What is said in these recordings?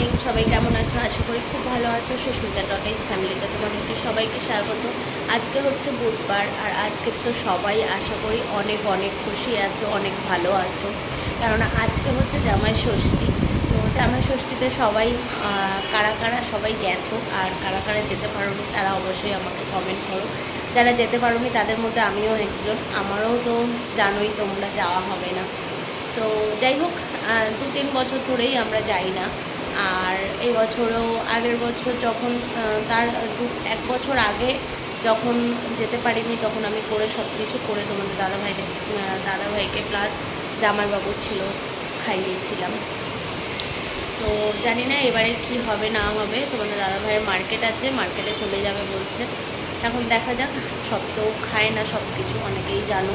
Morning সবাই কেমন আছো? আশা করি খুব ভালো আছো। সুস্মিতা টটাইস ফ্যামিলিতে তোমাদেরকে সবাইকে স্বাগত। আজকে হচ্ছে বুধবার আর আজকে তো সবাই আশা করি অনেক অনেক খুশি আছো, অনেক ভালো আছো। কেননা আজকে হচ্ছে জামাই ষষ্ঠী। তো জামাই ষষ্ঠীতে সবাই কারা কারা সবাই গেছো আর কারা কারা যেতে পারোনি তারা অবশ্যই আমাকে কমেন্ট করো। যারা যেতে পারোনি তাদের মধ্যে আমিও একজন। আমারও তো জানোই তোমরা যাওয়া হবে না। তো যাই হোক দু তিন বছর ধরেই আমরা যাই না। আর এই বছরও, আগের বছর যখন তার দু, এক বছর আগে যখন যেতে পারিনি তখন আমি করে সব কিছু করে তোমাদের দাদাভাইকে দাদাভাইকে প্লাস জামাইবাবু ছিল, খাইয়েছিলাম। তো জানি না এবারে কি হবে, না হবে, তোমাদের দাদাভাইয়ের মার্কেট আছে মার্কেটে চলে যাবে বলছে। এখন দেখা যাক, সব তো খায় না সব কিছু অনেকেই জানো।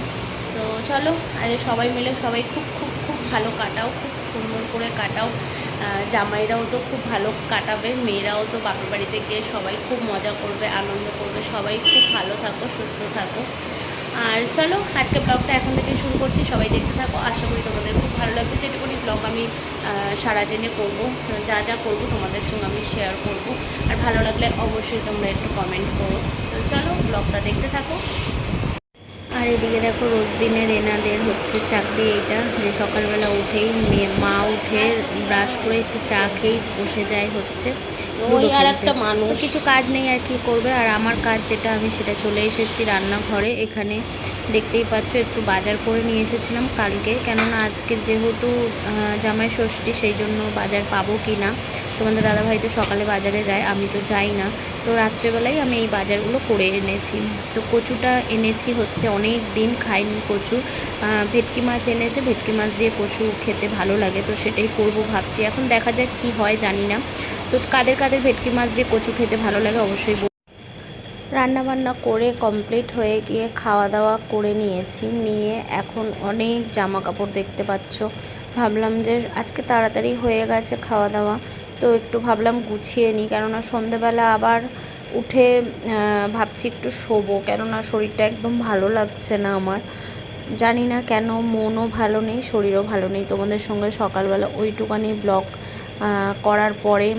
তো চলো আজ সবাই মিলে সবাই খুব খুব খুব ভালো কাটাও, খুব সুন্দর করে কাটাও। জামাইরাও তো খুব ভালো কাটাবে, মেয়েরাও তো বাপের বাড়িতে গিয়ে সবাই খুব মজা করবে, আনন্দ করবে, সবাই খুব ভালো থাকো, সুস্থ থাকো। আর চলো আজকে ব্লগটা এখন থেকে শুরু করছি, সবাই দেখতে থাকো, আশা করি তোমাদের খুব ভালো লাগবে, যেটুকুনি ব্লগ আমি সারাদিনে করব, যা যা করব তোমাদের সঙ্গে আমি শেয়ার করব। আর ভালো লাগলে অবশ্যই তোমরা একটু কমেন্ট করো। তো চলো, ব্লগটা দেখতে থাকো। আর এদিকে দেখো রোজ দিনের এনাদের হচ্ছে চাকরি এইটা যে সকালবেলা উঠেই মেয়ে মা উঠে ব্রাশ করে একটু চা খেয়েই বসে যায় হচ্ছে ওই আর একটা মানুষ। কিছু কাজ নেই আর কি করবে আর আমার কাজ যেটা আমি সেটা চলে এসেছি রান্নাঘরে। এখানে দেখতেই পাচ্ছ একটু বাজার করে নিয়ে এসেছিলাম কালকে। কেননা আজকে যেহেতু জামাই ষষ্ঠী সেই জন্য বাজার পাবো কি না তোমাদের দাদাভাই তো সকালে বাজারে যায়, আমি তো যাই না। তো রাত্রেবেলায় আমি এই বাজারগুলো করে এনেছি। তো কচুটা এনেছি হচ্ছে, অনেক দিন খাইনি কচু। ভেটকি মাছ এনেছে, ভেটকি মাছ দিয়ে কচু খেতে ভালো লাগে, তো সেটাই করব ভাবছি। এখন দেখা যাক কি হয়, জানি না। তো কাদের কাদের ভেটকি মাছ দিয়ে কচু খেতে ভালো লাগে অবশ্যই রান্না বান্না করে কমপ্লিট হয়ে গিয়ে খাওয়া দাওয়া করে নিয়েছি। নিয়ে এখন অনেক জামা কাপড় দেখতে পাচ্ছ। ভাবলাম যে আজকে তাড়াতাড়ি হয়ে গেছে খাওয়া দাওয়া তো একটু ভাবলাম গুছিয়ে নিই, কেননা সন্ধেবেলা আবার উঠে ভাবছি একটু শোবো, কেননা শরীরটা একদম ভালো লাগছে না আমার। জানি না কেন মনও ভালো নেই, শরীরও ভালো নেই। তোমাদের সঙ্গে সকালবেলা ওইটুকানি ব্লগ করার পরে,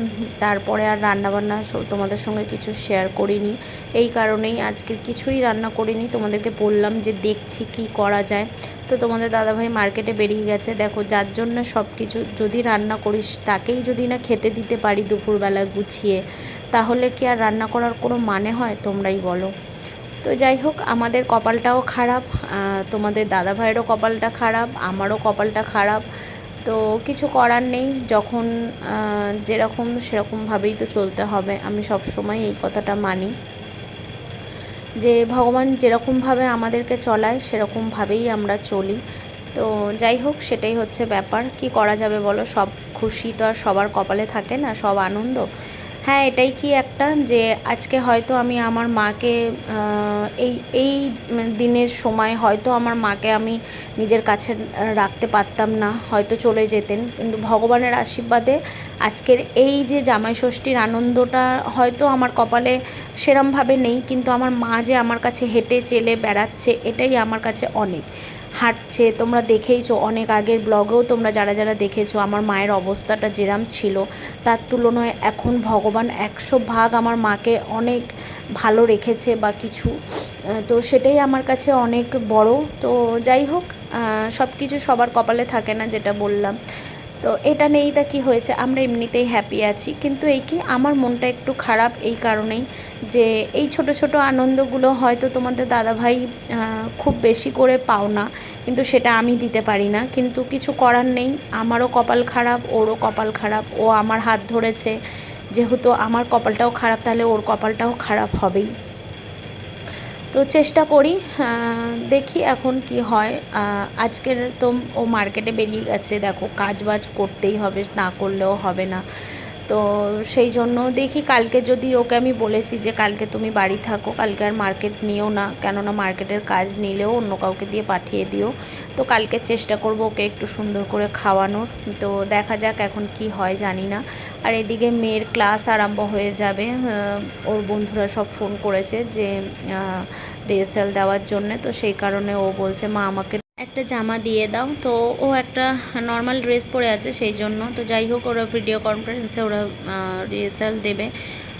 তারপরে আর রান্নাবান্না তোমাদের সঙ্গে কিছু শেয়ার করিনি। এই কারণেই আজকে কিছুই রান্না করিনি। তোমাদেরকে বললাম যে দেখছি কি করা যায়। তো তোমাদের দাদাভাই মার্কেটে বেরিয়ে গেছে। দেখো, যার জন্য সব কিছু যদি রান্না করিস, তাকেই যদি না খেতে দিতে পারি দুপুরবেলা গুছিয়ে, তাহলে কি আর রান্না করার কোনো মানে হয়? তোমরাই বলো। তো যাই হোক, আমাদের কপালটাও খারাপ তোমাদের দাদা ভাইয়েরও কপালটা খারাপ, আমারও কপালটা খারাপ। তো কিছু করার নেই। যখন যেরকম সেরকমভাবেই তো চলতে হবে। আমি সব সময় এই কথাটা মানি। যে ভগবান যেরকমভাবে আমাদেরকে চলায় সেরকমভাবেই আমরা চলি। তো যাই হোক, সেটাই হচ্ছে ব্যাপার। কি করা যাবে বলো? সব খুশি তো আর সবার কপালে থাকে না, সব আনন্দ। হ্যাঁ এটাই কি একটা যে আজকে হয়তো আমি আমার মাকে এই এই দিনের সময় হয়তো আমার মাকে আমি নিজের কাছে রাখতে পারতাম না, হয়তো চলে যেতেন। কিন্তু ভগবানের আশীর্বাদে আজকের এই যে জামাই ষষ্ঠীর আনন্দটা হয়তো আমার কপালে সেরমভাবে নেই, কিন্তু আমার মা যে আমার কাছে হেঁটে, চেলে বেড়াচ্ছে, এটাই আমার কাছে অনেক। হাঁটছে, তোমরা দেখেইছো, অনেক আগের ব্লগেও তোমরা যারা যারা দেখেছ, আমার মায়ের অবস্থাটা যেরাম ছিল, তার তুলনায় এখন ভগবান একশো ভাগ আমার মাকে অনেক ভালো রেখেছে বা কিছু। তো সেটাই আমার কাছে অনেক বড়। তো যাই হোক সব কিছু সবার কপালে থাকে না, যেটা বললাম। তো এটা নেই তা কি হয়েছে, আমরা এমনিতেই হ্যাপি আছি। কিন্তু এই কি, আমার মনটা একটু খারাপ এই কারণেই যে এই ছোট ছোট আনন্দগুলো হয়তো তোমাদের দাদাভাই খুব বেশি করে পাও না, কিন্তু সেটা আমি দিতে পারি না। কিন্তু কিছু করার নেই, আমারও কপাল খারাপ, ওরও কপাল খারাপ, ও আমার হাত ধরেছে। যেহেতু আমার কপালটাও খারাপ, তাহলে ওর কপালটাও খারাপ হবেই। তো চেষ্টা করি দেখি এখন কি হয়। আজকের তো ও মার্কেটে বেরিয়ে গেছে, দেখো কাজ বাজ করতেই হবে, না করলেও হবে না। তো সেই জন্য দেখি কালকে যদি ওকে আমি বলেছি যে কালকে তুমি বাড়ি থাকো, কালকে আর মার্কেট নিও না, কেননা মার্কেটের কাজ নিলেও অন্য কাউকে দিয়ে পাঠিয়ে দিও। তো কালকে চেষ্টা করব ওকে একটু সুন্দর করে খাওয়ানোর। তো দেখা যাক এখন কি হয়, জানি না। আর এদিকে মেয়ের ক্লাস আরম্ভ হয়ে যাবে ওর বন্ধুরা সব ফোন করেছে যে ডিএসএল দেওয়ার জন্য, তো সেই কারণে ও বলছে, মা, আমাকে একটা জামা দিয়ে দাও। তো ও একটা নর্মাল ড্রেস পরে আছে, সেই জন্য। তো যাই হোক, ওরা ভিডিও কনফারেন্সে ওরা ডিএসএল দেবে।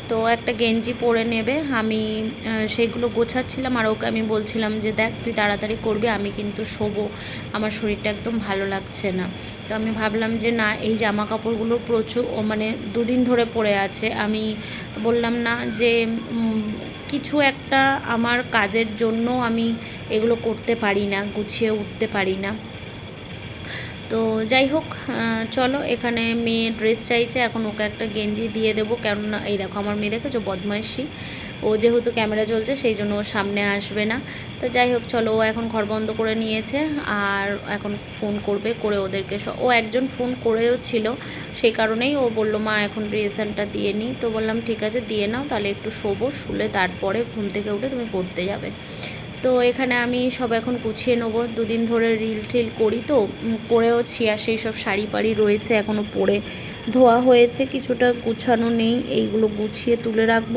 তো একটা গেঞ্জি পরে নেবে। আমি আহ, সেইগুলো গোছাচ্ছিলাম আর ওকে আমি বলছিলাম যে দেখ তুই তাড়াতাড়ি করবি আমি কিন্তু শোবো। আমার শরীরটা একদম ভালো লাগছে না। তো আমি ভাবলাম যে না এই জামা কাপড়গুলো প্রচুর ও মানে দুদিন ধরে পড়ে আছে। আমি বললাম না যে কিছু একটা আমার কাজের জন্য আমি এগুলো করতে পারি না গুছিয়ে উঠতে পারি না। তো যাই হোক চলো, এখানে মেয়ে ড্রেস চাইছে, এখন ওকে একটা গেঞ্জি দিয়ে দেবো। কেননা, এই দেখো, আমার মেয়ে দেখেছ? বদমাইশি। ও যেহেতু ক্যামেরা চলছে, সেই জন্য ওর সামনে আসবে না। তো যাই হোক, চলো, ও এখন ঘর বন্ধ করে নিয়েছে, আর এখন ফোন করবে, করে ওদেরকে ও একজন ফোন করেও ছিল। সেই কারণেই ও বলল, মা, এখন রিয়েশনটা দিয়ে নিই তো বললাম, ঠিক আছে, দিয়ে নাও, তাহলে একটু শোবো, শুলে তারপরে ঘুম থেকে উঠে তুমি পড়তে যাবে। তো এখানে আমি সব এখন গুছিয়ে নেব। দুদিন ধরে রিল টিল করি তো করেওছি আর সেই সব শাড়ি পাড়ি রয়েছে এখনও পরে। ধোয়া হয়েছে, কিছুটা গুছানো নেই, এইগুলো গুছিয়ে তুলে রাখব।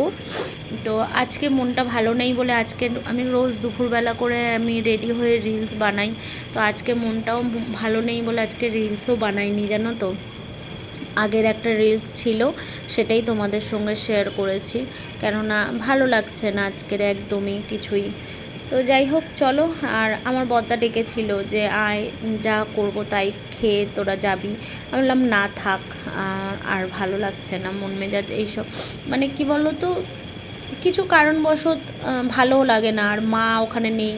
তো আজকে মনটা ভালো নেই বলে আজকে আমি রোজ দুপুরবেলা করে আমি রেডি হয়ে রিলস বানাই। তো আজকে মনটাও ভালো নেই বলে আজকে রিলসও বানাইনি, জানো তো? আগের একটা রিলস ছিল, সেটাই তোমাদের সঙ্গে শেয়ার করেছি। কেননা ভালো লাগছে না আজকের একদমই কিছুই। তো যাই হোক, চলো। আর আমার বদ্দা ডেকেছিল যে, আয়, যা করব তাই খেয়ে তোরা যাবি। আমি বললাম, না থাক আর ভালো লাগছে না, মন মেজাজ এইসব। মানে কি বলো তো কিছু কারণবশত ভালোও লাগে না, আর মা ওখানে নেই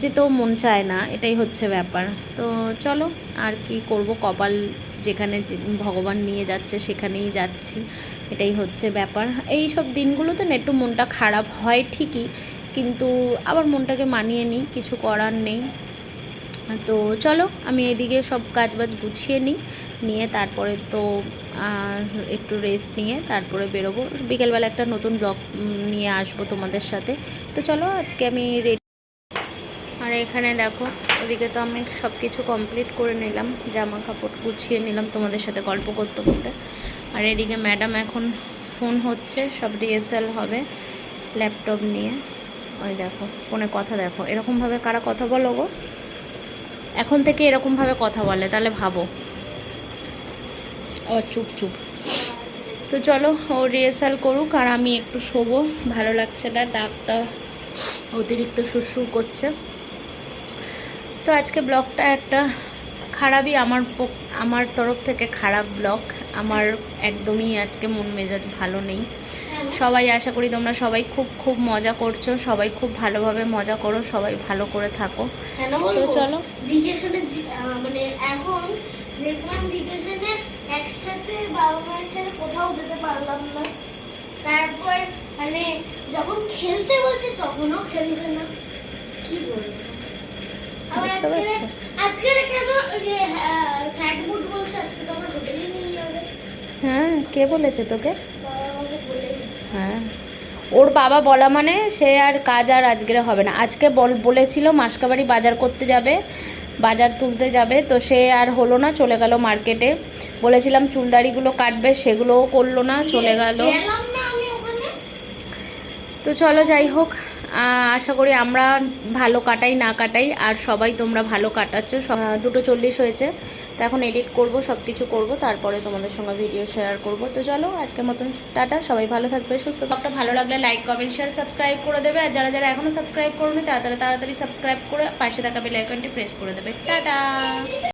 যেতেও মন চায় না, এটাই হচ্ছে ব্যাপার। তো চলো, আর কি করব, কপাল যেখানে ভগবান নিয়ে যাচ্ছে সেখানেই যাচ্ছি, এটাই হচ্ছে ব্যাপার। এই সব দিনগুলোতে না একটু মনটা খারাপ হয় ঠিকই কিন্তু আবার মনটাকে মানিয়ে নিই, কিছু করার নেই। তো চলো, আমি এদিকে সব কাজ বাজ গুছিয়ে নিই, নিয়ে তারপরে তো একটু রেস্ট নিয়ে তারপরে বেরোবো। বিকেলবেলা একটা নতুন ব্লগ নিয়ে আসব তোমাদের সাথে। তো চলো, আজকে আমি রেডি আর এখানে দেখো ওদিকে তো আমি সব কিছু কমপ্লিট করে নিলাম জামা কাপড় গুছিয়ে নিলাম তোমাদের সাথে গল্প করতে করতে। আর এদিকে ম্যাডাম এখন ফোন হচ্ছে, সব ডিএসএল হবে ল্যাপটপ নিয়ে। ওই দেখো, ফোনে কথা দেখো। এরকমভাবে কারা কথা বলো গো? এখন থেকে এরকমভাবে কথা বলে, তাহলে ভাবো। আবার চুপ চুপ। তো চলো, ও রিহার্সাল করুক আর আমি একটু শোবো। ভালো লাগছে না ডাকটা অতিরিক্ত সুরসুর করছে। তো আজকে ব্লগটা একটা খারাপই, আমার আমার তরফ থেকে খারাপ ব্লগ। আমার একদমই আজকে মন মেজাজ ভালো নেই। সবাই আশা করি তোমরা সবাই খুব খুব মজা করছ। সবাই খুব ভালোভাবে মজা করো সবাই ভালো করে থাকো। তো চলো। ভেকেশনে মানে এখন দেখলাম ভেকেশনে একসাথে বাবা মায়ের সাথে কোথাও যেতে পারলাম না। তারপর মানে যখন খেলতে বলছে তখনও খেলবে না। কি বলব? আবার বুঝতে আজকে পারছ? আজকে কেন স্যাড মুড বলছে? আজকে তো আমরা হোটেলে নিয়ে যাবে। হ্যাঁ কে বলেছে তোকে বাবা আমাকে বলে গেছে হ্যাঁ ওর বাবা বলা মানে সে আর কাজ আর আজকের হবে না। আজকে বল বলেছিল মাসকাবাড়ি বাজার করতে যাবে বাজার তুলতে যাবে তো সে আর হলো না চলে গেল মার্কেটে। বলেছিলাম চুলদাড়িগুলো কাটবে সেগুলোও করল না চলে গেল। তো চলো যাই হোক আশা করি আমরা ভালো কাটাই না কাটাই আর সবাই তোমরা ভালো কাটাচ্ছ। দুটো চল্লিশ হয়েছে। তো এখন এডিট করব সব কিছু করব, তারপরে তোমাদের সঙ্গে ভিডিও শেয়ার করব। তো চলো, আজকের মতন টাটা, সবাই ভালো থাকবে, সুস্থ সবটা ভালো লাগলে লাইক কমেন্ট শেয়ার সাবস্ক্রাইব করে দেবে। আর যারা যারা এখনও সাবস্ক্রাইব করোনি তাড়াতাড়ি তাড়াতাড়ি সাবস্ক্রাইব করে পাশে থাকা বেল আইকনটি প্রেস করে দেবে। টাটা!